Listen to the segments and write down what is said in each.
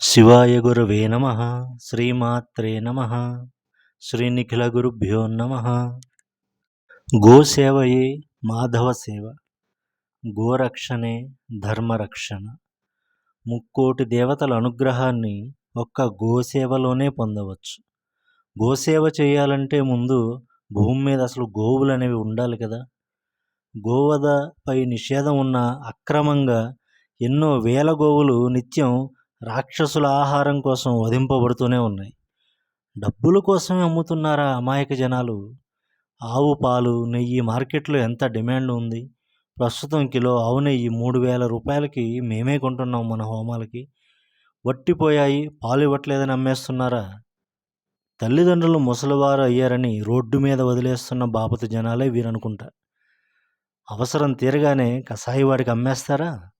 శివాయ గురవే నమ శ్రీమాత్రే నమ శ్రీనిఖిల గురుభ్యో నమ. గోసేవయే మాధవ సేవ గోరక్షణే ధర్మరక్షణ. ముక్కోటి దేవతల అనుగ్రహాన్ని ఒక్క గోసేవలోనే పొందవచ్చు. గోసేవ చేయాలంటే ముందు భూమి మీద అసలు గోవులు అనేవి ఉండాలి కదా. గోవధపై నిషేధం ఉన్న అక్రమంగా ఎన్నో వేల గోవులు నిత్యం రాక్షసుల ఆహారం కోసం వధింపబడుతూనే ఉన్నాయి. డబ్బుల కోసమే అమ్ముతున్నారా అమాయక జనాలు? ఆవు పాలు నెయ్యి మార్కెట్లో ఎంత డిమాండ్ ఉంది? ప్రస్తుతం కిలో ఆవు నెయ్యి మూడు వేల రూపాయలకి మేమే కొంటున్నాం మన హోమాలకి. వట్టిపోయాయి పాలు ఇవ్వట్లేదని అమ్మేస్తున్నారా? తల్లిదండ్రులు ముసలివారు అయ్యారని రోడ్డు మీద వదిలేస్తున్న బాపత జనాలే వీరనుకుంటా. అవసరం తీరగానే కసాయి వాడికి అమ్మేస్తారా?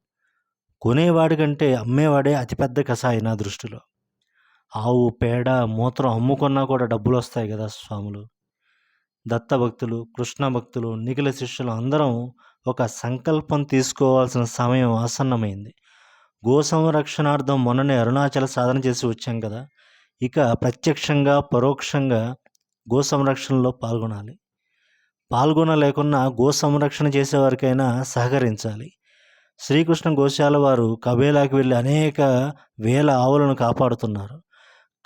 కొనేవాడి కంటే అమ్మేవాడే అతిపెద్ద కసాయి నా దృష్టిలో. ఆవు పేడ మూత్రం అమ్ముకున్నా కూడా డబ్బులు వస్తాయి కదా స్వాములు. దత్త భక్తులు కృష్ణ భక్తులు నిఖిల శిష్యులు అందరం ఒక సంకల్పం తీసుకోవాల్సిన సమయం ఆసన్నమైంది. గో సంరక్షణార్థం మొన్ననే అరుణాచల సాధన చేసి వచ్చాం కదా. ఇక ప్రత్యక్షంగా పరోక్షంగా గో సంరక్షణలో పాల్గొనాలి. పాల్గొనలేకున్నా గో సంరక్షణ చేసేవారికైనా సహకరించాలి. శ్రీకృష్ణ గోశాల వారు కబేలాకి వెళ్ళి అనేక వేల ఆవులను కాపాడుతున్నారు.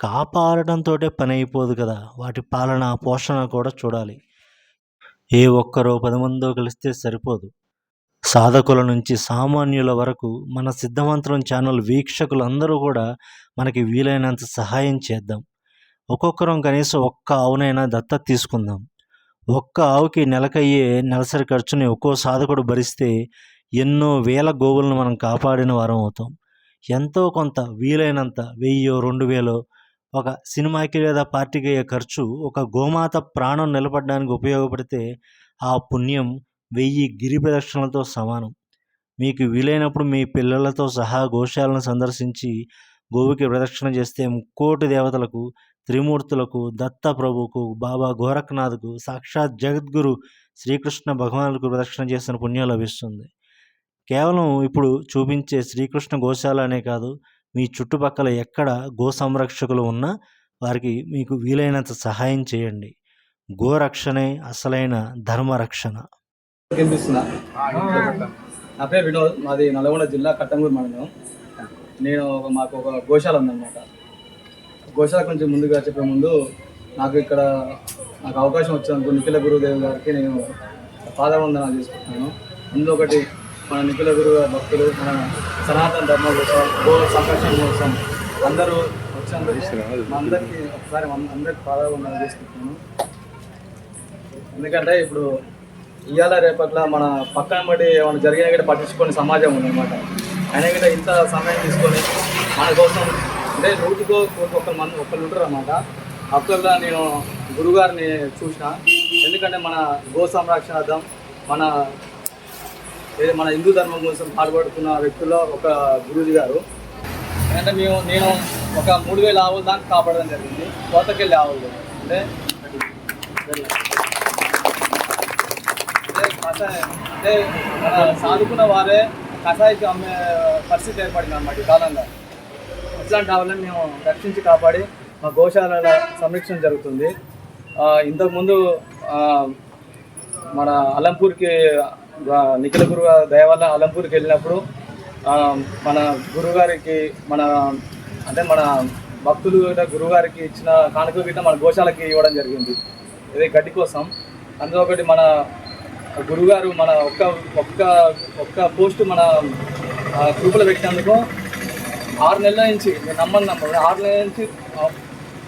కాపాడటంతో పని అయిపోదు కదా. వాటి పాలన పోషణ కూడా చూడాలి. ఏ ఒక్కరో పది మందో కలిస్తే సరిపోదు. సాధకుల నుంచి సామాన్యుల వరకు మన సిద్ధమంత్రం ఛానల్ వీక్షకులందరూ కూడా మనకి వీలైనంత సహాయం చేద్దాం. ఒక్కొక్కరం కనీసం ఒక్క ఆవునైనా దత్తత తీసుకుందాం. ఒక్క ఆవుకి నెలకయ్యే నెలసరి ఖర్చుని ఒక్కో సాధకుడు భరిస్తే ఎన్నో వేల గోవులను మనం కాపాడిన వారం అవుతాం. ఎంతో కొంత వీలైనంత వెయ్యో రెండు వేలో ఒక సినిమాకి లేదా పార్టీకి అయ్యే ఖర్చు ఒక గోమాత ప్రాణం నిలబడడానికి ఉపయోగపడితే ఆ పుణ్యం వెయ్యి గిరి ప్రదక్షిణలతో సమానం. మీకు వీలైనప్పుడు మీ పిల్లలతో సహా గోశాలను సందర్శించి గోవుకి ప్రదక్షిణ చేస్తే ముక్కోటి దేవతలకు త్రిమూర్తులకు దత్త ప్రభువుకు బాబా గోరఖనాథ్కు సాక్షాత్ జగద్గురు శ్రీకృష్ణ భగవానులకు ప్రదక్షిణ చేసిన పుణ్యం లభిస్తుంది. కేవలం ఇప్పుడు చూపించే శ్రీకృష్ణ గోశాల అనే కాదు మీ చుట్టుపక్కల ఎక్కడ గో సంరక్షకులు ఉన్నా వారికి మీకు వీలైనంత సహాయం చేయండి. గోరక్షణే అసలైన ధర్మరక్షణ నా పేరు వినోద్ మాది నల్గొండ జిల్లా కట్టంగూరు మండలం. నేను ఒక మాకు ఒక గోశాల ఉందన్నమాట. గోశాల కొంచెం ముందుగా చెప్పే ముందు నాకు ఇక్కడ నాకు అవకాశం వచ్చినందుకు నిఖిల గురుదేవ్ గారికి నేను పాదవందనాలు చేసుకుంటున్నాను. ముందు ఒకటి మన నిఖిల గురువు భక్తులు మన సనాతన ధర్మ కోసం గో సంరక్షణ కోసం అందరూ వచ్చినందుకు అందరికీ ఒకసారి మన అందరికి పాదవందనాలు చేసుకుంటున్నాను. ఎందుకంటే ఇప్పుడు ఇవాళ రేపట్ల మన పక్కన బట్టి ఏమైనా జరిగినా కూడా పట్టించుకొని సమాజం ఉందన్నమాట. అయినా కూడా ఇంత సమయం తీసుకొని మన కోసం అంటే నూటికో ఒక్క మంది ఒక్కరు ఉంటారు అన్నమాట అక్కడ నేను గురుగారిని చూసిన. ఎందుకంటే మన గో సంరక్షణార్థం మన మన హిందూ ధర్మం కోసం పాల్పడుతున్న వ్యక్తుల్లో ఒక గురూజీ గారు. అంటే మేము నేను ఒక మూడు వేల ఆవులు దాకా కాపాడడం జరిగింది. కోతకెళ్ళి ఆవులు. అంటే అంటే అంటే మన సాదుకున్న వారే కషాయికి అమ్మే పరిస్థితి ఏర్పడింది అన్నమాట ఈ కాలంలో. ఇట్లాంటి ఆవులను మేము రక్షించి కాపాడి మా గోశాలల సంరక్షణ జరుగుతుంది. ఇంతకుముందు మన అలంపూర్కి నిఖిల గురువు దయ వల్ల అలంపూర్కి వెళ్ళినప్పుడు మన గురుగారికి మన అంటే మన భక్తులు గిట్ట గురుగారికి ఇచ్చిన కానుక గిట్ట మన గోశాలకి ఇవ్వడం జరిగింది. ఇది గడ్డి కోసం. అందులో ఒకటి మన గురుగారు మన ఒక్క ఒక్క ఒక్క పోస్ట్ మన ఆ, గ్రూపులో పెట్టినందుకు ఆరు నెలల నుంచి నేను నమ్మని నమ్మను ఆరు నెలల నుంచి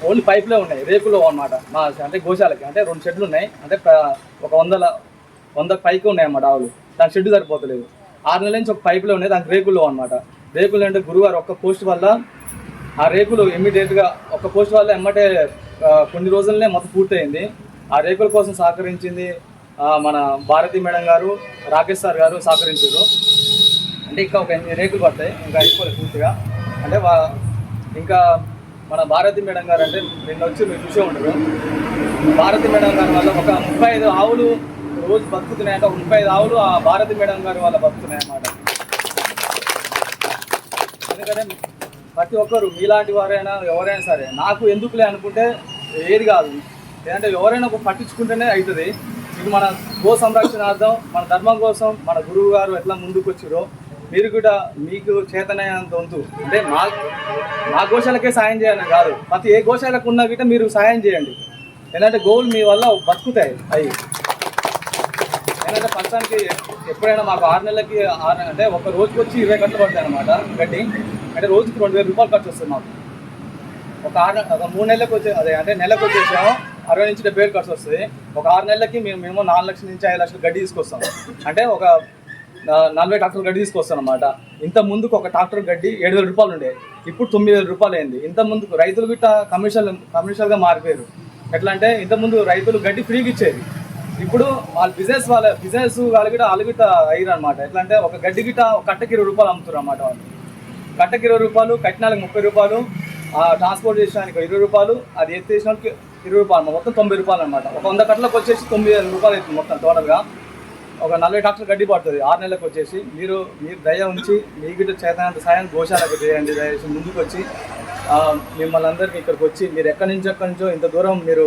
ఓన్లీ పైప్లే ఉన్నాయి రేకులు అన్నమాట మా అంటే గోశాలకి అంటే రెండు షెడ్లు ఉన్నాయి అంటే ఒక వందల వంద పైకి ఉన్నాయి అన్నమాట ఆవులు. దాని షెడ్ సరిపోతలేదు. ఆరు నెలల నుంచి ఒక పైపులో ఉన్నాయి. దానికి రేకులు అన్నమాట. రేకులు అంటే గురువారు ఒక్క పోస్ట్ వల్ల ఆ రేకులు ఇమ్మీడియట్గా ఒక పోస్ట్ వల్ల ఎమ్మటే కొన్ని రోజులనే మొత్తం పూర్తయింది. ఆ రేకుల కోసం సహకరించింది మన భారతి మేడం గారు రాకేష్ సార్ గారు సహకరించారు. అంటే ఇంకా ఒక ఎనిమిది రేకులు పడతాయి. ఇంకా అయిపోలేదు పూర్తిగా. అంటే ఇంకా మన భారతి మేడం గారు అంటే నిన్న వచ్చి మీరు చూసే ఉంటారు. భారతి మేడం గారి వల్ల ఒక ముప్పై ఐదు ఆవులు రోజు బతుకుతున్నాయంటే ఒక ముప్పై ఐదు ఆవులు ఆ భారతి మేడం గారు వాళ్ళ బతుకుతున్నాయి అన్నమాట. ఎందుకంటే ప్రతి ఒక్కరు మీలాంటి వారైనా ఎవరైనా సరే నాకు ఎందుకులే అనుకుంటే ఏది కాదు. ఏంటంటే ఎవరైనా ఒక పట్టించుకుంటేనే అవుతుంది ఇది మన గో సంరక్షణార్థం మన ధర్మం కోసం మన గురువు గారు ఎట్లా ముందుకు వచ్చిరో మీరు కూడా మీకు చేతనైనంత వంతు. అంటే మా మా గోశాలకే సాయం చేయాలని కాదు. ప్రతి ఏ గోశాలకు ఉన్నా గిట్ట మీరు సాయం చేయండి. ఎందుకంటే గోవులు మీ వల్ల బతుకుతాయి అవి ఎందుకంటే ప్రస్తుతానికి ఎప్పుడైనా మాకు ఆరు నెలలకి ఆరు అంటే ఒక రోజుకి వచ్చి ఇరవై గంటలు పడతాయి అనమాట గడ్డి అంటే రోజుకి రెండు వేల రూపాయలు ఖర్చు వస్తుంది మాకు. ఒక ఆరు ఒక మూడు నెలలకు వచ్చే అదే అంటే నెలకు వచ్చేసాము అరవై నుంచి డెబ్బై వేలు ఖర్చు వస్తుంది ఒక ఆరు నెలలకి మేము మేము నాలుగు లక్షల నుంచి ఐదు లక్షలు గడ్డి తీసుకొస్తాం. అంటే ఒక నలభై ట్రాక్టర్ గడ్డి తీసుకొస్తాం అనమాట ఇంత ముందుకు ఒక ట్రాక్టర్ గడ్డి ఏడు వేల రూపాయలు ఉండే. ఇప్పుడు తొమ్మిది వేల రూపాయలు అయింది. ఇంత ముందుకు రైతులు గిట్ట కమర్షియల్ కమర్షియల్గా మారిపోయారు. ఎట్లా అంటే ఇంత ముందు రైతులు గడ్డి ఫ్రీగా ఇచ్చేది. ఇప్పుడు వాళ్ళ బిజినెస్ వాళ్ళ బిజినెస్ వాళ్ళ గిట్ట వాళ్ళు గిట్ట అయ్యారు అనమాట ఎట్లా అంటే ఒక గడ్డి గిట్ట కట్టకి ఇరవై రూపాయలు అమ్ముతారు అనమాట వాళ్ళు. కట్టకి ఇరవై రూపాయలు కట్టినాలకు ముప్పై రూపాయలు ఆ ట్రాన్స్పోర్ట్ చేసడానికి ఇరవై రూపాయలు అది ఎత్తేసిన వాళ్ళకి ఇరవై రూపాయలు మొత్తం తొంభై రూపాయలు అనమాట ఒక వంద కట్టలకు వచ్చేసి తొమ్మిది వేల రూపాయలు అవుతుంది మొత్తం టోటల్గా ఒక నలభై ట్రాక్టర్ గడ్డి పడుతుంది. ఆరు నెలలకు వచ్చేసి మీరు మీరు దయ ఉంచి మీ గిట్ట చేతనంత సాయం గోశాలకు చేయండి. దయచేసి ముందుకు వచ్చి మిమ్మల్ని అందరికీ ఇక్కడికి వచ్చి మీరు ఎక్కడి నుంచి ఎక్కడి నుంచో ఇంత దూరం మీరు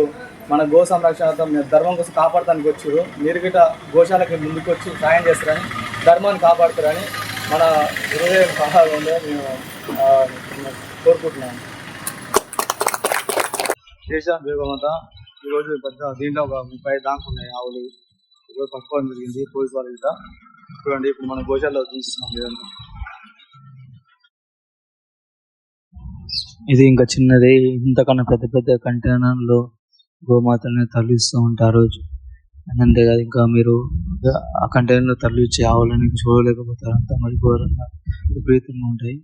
మన గో సంరక్షణతో ధర్మం కోసం కాపాడటానికి వచ్చారు. మీరు గిట్ట గోశాలకి ముందుకు వచ్చి సాయం చేస్తారని ధర్మాన్ని కాపాడుతారని మన హృదయం కోరుకుంటున్నాను ఉందని మేము కోరుకుంటున్నాము. ఈరోజు పెద్ద దీంట్లో ఒక ముప్పై దాకా ఉన్నాయి ఆవులు. ఈరోజు పట్టుకోవడం జరిగింది పోలీస్ వాళ్ళు గిట్ట చూడండి ఇప్పుడు మన గోశాలలో చూస్తున్నాం ఇదంతా ఇది ఇంకా చిన్నది. ఇంతకన్నా పెద్ద పెద్ద కంటైనర్లు గోమాతల్ని తరలిస్తూ ఉంటారు అంతేకాదు ఇంకా మీరు ఆ కంటైనర్లో తరలించే ఆవులని చూడలేకపోతారు అంత మరి ఘోరంగా విపరీతంగా ఉంటాయి.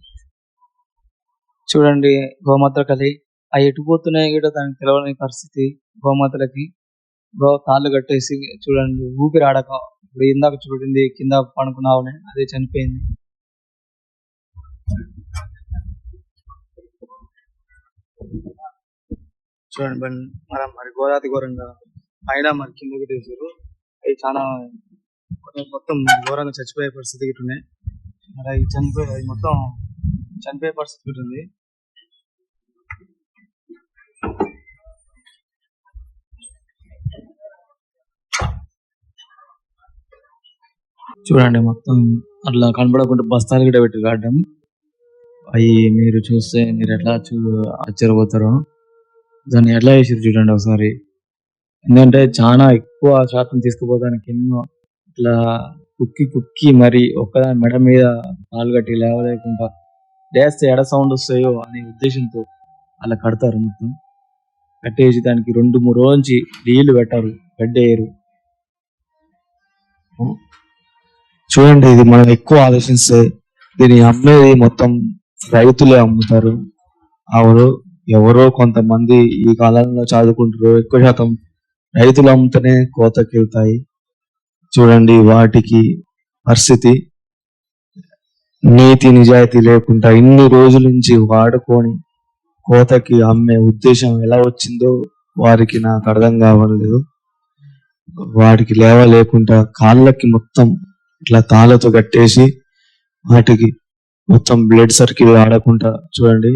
చూడండి గోమాత కలి అవి ఎటుపోతున్నాయి కూడా దానికి తెలవని పరిస్థితి గోమాతలకి. గో తాళ్ళు కట్టేసి చూడండి ఊపిరి ఆడక. ఇప్పుడు ఇందాక చూడండి కింద పడుకున్న ఆవుని అదే చనిపోయింది. చూడండి బండి. మనం మరి గోదావరి ఘోరంగా పైన మరి కిందకి తీసారు అవి చాలా మొత్తం ఘోరంగా చచ్చిపోయే పరిస్థితి గిట్ల ఉన్నాయి. మరి అవి చనిపోయి అవి మొత్తం చనిపోయే పరిస్థితి ఉంది. చూడండి మొత్తం అట్లా కనబడకుండా బస్తాలు కూడా పెట్టి కావడం అవి మీరు చూస్తే మీరు ఎట్లా చూ ఆశ్చర్యపోతారో. దాన్ని ఎట్లా చేసారు చూడండి ఒకసారి. ఎందుకంటే చాలా ఎక్కువ శాతం తీసుకుపోతానికి ఎన్నో ఇట్లా కుక్కి కుక్కి మరి ఒక్కదాని మెడ మీద కాలు కట్టి లేవలేకుండా లేస్తే ఎడ సౌండ్ వస్తాయో అనే ఉద్దేశంతో అలా కడతారు మొత్తం. కట్టేసి దానికి రెండు మూడు రోజు నుంచి నీళ్ళు పెట్టారు గడ్డేయరు చూడండి ఇది మనం ఎక్కువ ఆలోచిస్తే దీన్ని అమ్మేది మొత్తం రైతులే అమ్ముతారు. ఆవిడ ఎవరో కొంతమంది ఈ కాలంలో చదువుకుంటారు. ఎక్కువ శాతం రైతులు అమ్ముతూనే కోతకి వెళ్తాయి చూడండి వాటికి పరిస్థితి. నీతి నిజాయితీ లేకుండా ఇన్ని రోజుల నుంచి వాడుకొని కోతకి అమ్మే ఉద్దేశం ఎలా వచ్చిందో వారికి నాకు అర్థం కావట్లేదు. వాటికి లేవ లేకుండా కాళ్ళకి మొత్తం ఇట్లా తాళ్ళతో కట్టేసి వాటికి మొత్తం బ్లడ్ సర్కిల్ ఆడకుండా చూడండి.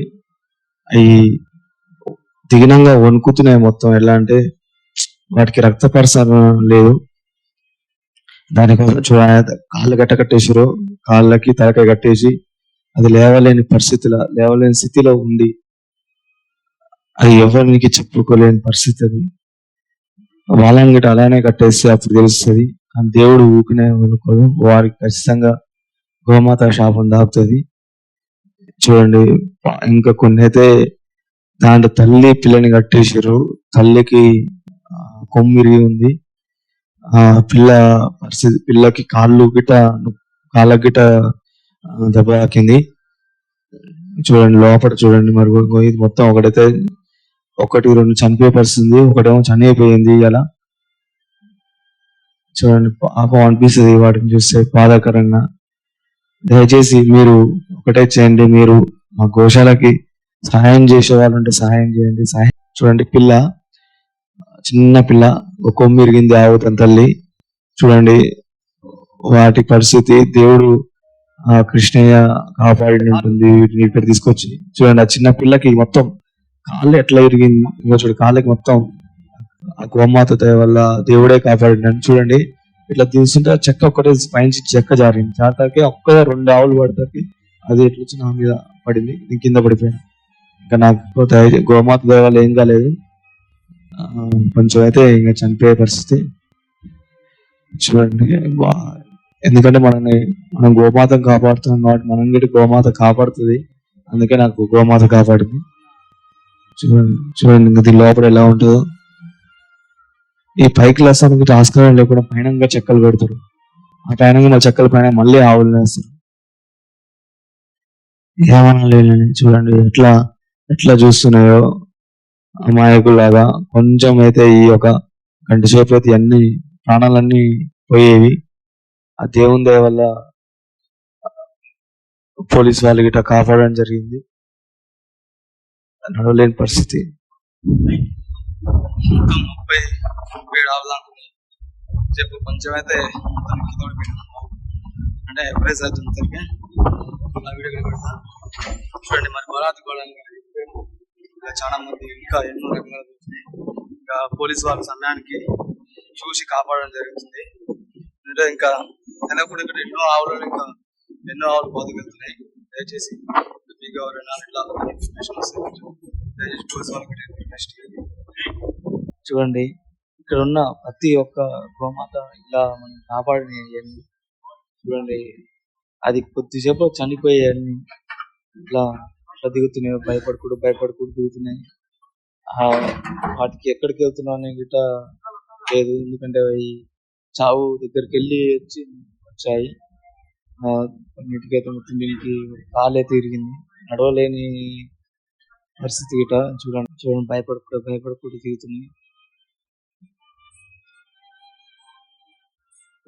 అవి దిగినంగా వణుకుతున్నాయి మొత్తం. ఎలా అంటే వాటికి రక్త పరిసరణ లేదు దానికోసం చూడ కాళ్ళు గట్ట కట్టేసారు కాళ్ళకి తలకాయ కట్టేసి అది లేవలేని పరిస్థితిలో లేవలేని స్థితిలో ఉంది అది ఎవరికి చెప్పుకోలేని పరిస్థితి అది. వాళ్ళని గిట్ట అలానే కట్టేస్తే అప్పుడు తెలుస్తుంది. కానీ దేవుడు ఊకినే అనుకోదు వారికి ఖచ్చితంగా గోమాత శాపం దాపుతుంది. చూడండి ఇంకా కొన్ని అయితే దాంట్లో తల్లి పిల్లని కట్టేసారు తల్లికి ఆ, కొమ్మిరి ఉంది. ఆ పిల్ల పరిస్థితి పిల్లకి కాళ్ళు గిట కాళ్ళ గిట దెబ్బ తాకింది. చూడండి లోపల చూడండి మరి ఇది మొత్తం ఒకటైతే ఒకటి రెండు చనిపోయే పరిస్థితి ఉంది. ఒకటేమో చనిపోయింది ఇలా చూడండి పాపం అనిపిస్తుంది వాటిని చూస్తే బాధాకరంగా. దయచేసి మీరు ఒకటే చేయండి. మీరు మా గోశాలకి సహాయం చేసే వాళ్ళు ఉంటే సహాయం చేయండి. సహాయం చూడండి పిల్ల చిన్న పిల్ల ఒక కొమ్మి ఇరిగింది ఆవు తన తల్లి. చూడండి వాటి పరిస్థితి దేవుడు ఆ కృష్ణయ్య కాపాడి ఉంటుంది. వీటిని ఇక్కడ తీసుకొచ్చి చూడండి ఆ చిన్న పిల్లకి మొత్తం కాళ్ళు ఎట్లా ఇరిగింది? ఇంకో చూడు కాళ్ళకి మొత్తం ఆ గోమాత వల్ల దేవుడే కాపాడినాడు చూడండి ఇట్లా తీసుకుంటే ఆ చెక్క ఒక్కటే పైనుంచి చెక్క జారింది. జాతాకి ఒక్క రెండు ఆవులు పడతాకి అది ఎట్లా వచ్చి నా మీద పడింది. నేను కింద పడిపోయాను. ఇంకా నాకు గోమాత దేవాలు ఏం కాలేదు. కొంచెం అయితే ఇంకా చనిపోయే పరిస్థితి. చూడండి ఎందుకంటే మనల్ని మనం గోమాతను కాపాడుతున్నాం కాబట్టి మనం కూడా గోమాత కాపాడుతుంది. అందుకే నాకు గోమాత కాపాడింది. చూడండి చూడండి ఇంకా దీని లోపల ఎలా ఉంటుందో. ఈ పై క్లాస్ అనుకుంటే ఆస్కారం లేకుండా పైనంగా చెక్కలు పెడతారు. ఆ పైనంగా మా చెక్కల పైన మళ్ళీ ఆవులు వేస్తారు. ఏమనాలి చూడండి ఎట్లా ఎట్లా చూస్తున్నాయో అమాయకులాగా కొంచెం అయితే ఈ ఒక గంట సేపు అయితే అన్ని ప్రాణాలన్నీ పోయేవి. ఆ దేవుని దయ వల్ల పోలీస్ వాళ్ళు గిట్ట కాపాడడం జరిగింది. నడవలేని పరిస్థితి. ఇంకా ముప్పై ముప్పై ఏడు ఆవులు అనుకున్నాయి చెప్పు కొంచెం అయితే తనకి కింద పడిపోయినాయి. అంటే ప్రైస్ అవుతుంది తనకి. ఆ వీడియో పెడతా. చూడండి మరి బరాత్ కూడా ఇంకా చాలా మంది ఇంకా ఎన్నో రకాల ఇంకా పోలీసు వాళ్ళ సమయానికి చూసి కాపాడడం జరుగుతుంది. అంటే ఇంకా తెలకుండా ఇక్కడ ఎన్నో ఆవులు ఇంకా ఎన్నో ఆవులు బాధకెళ్తున్నాయి. దయచేసి మీకు ఎవరైనా ఇట్లా ఇన్ఫర్మేషన్ వస్తే దయచేసి పోలీసు వాళ్ళకి ఇన్ఫర్మేషన్ చూడండి. ఇక్కడ ఉన్న ప్రతి ఒక్క గోమాత ఇలా మనం కాపాడినవి చూడండి. అది కొద్దిసేపు చనిపోయాయని ఇట్లా ఇట్లా దిగుతున్నాయి. భయపడకూడదు భయపడకూడదు దిగుతున్నాయి. ఆ వాటికి ఎక్కడికి వెళ్తున్నావు అనే గిట్ట లేదు. ఎందుకంటే అవి చావు దగ్గరికి వెళ్ళి వచ్చి వచ్చాయి. ఆ, కొన్నిటికైతే మొత్తం దీనికి కాలే తిరిగింది. నడవలేని పరిస్థితి గిట చూడండి చూడండి. భయపడకూడదు భయపడకూడదు దిగుతున్నాయి.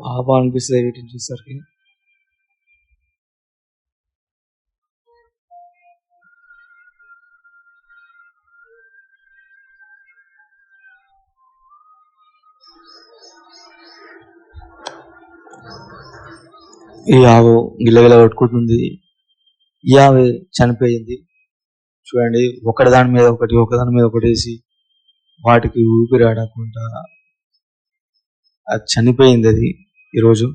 బాగా అనిపిస్తుంది వీటిని చూసరికి ఈ ఆవు గిల్లగిల్ల కొట్టుకుంటుంది. ఈ ఆవి చనిపోయింది. చూడండి ఒకటి దాని మీద ఒకటి ఒకదాని మీద ఒకటి వేసి వాటికి ఊపిరి ఆడకుండా. అది చనిపోయింది అది. ఈరోజు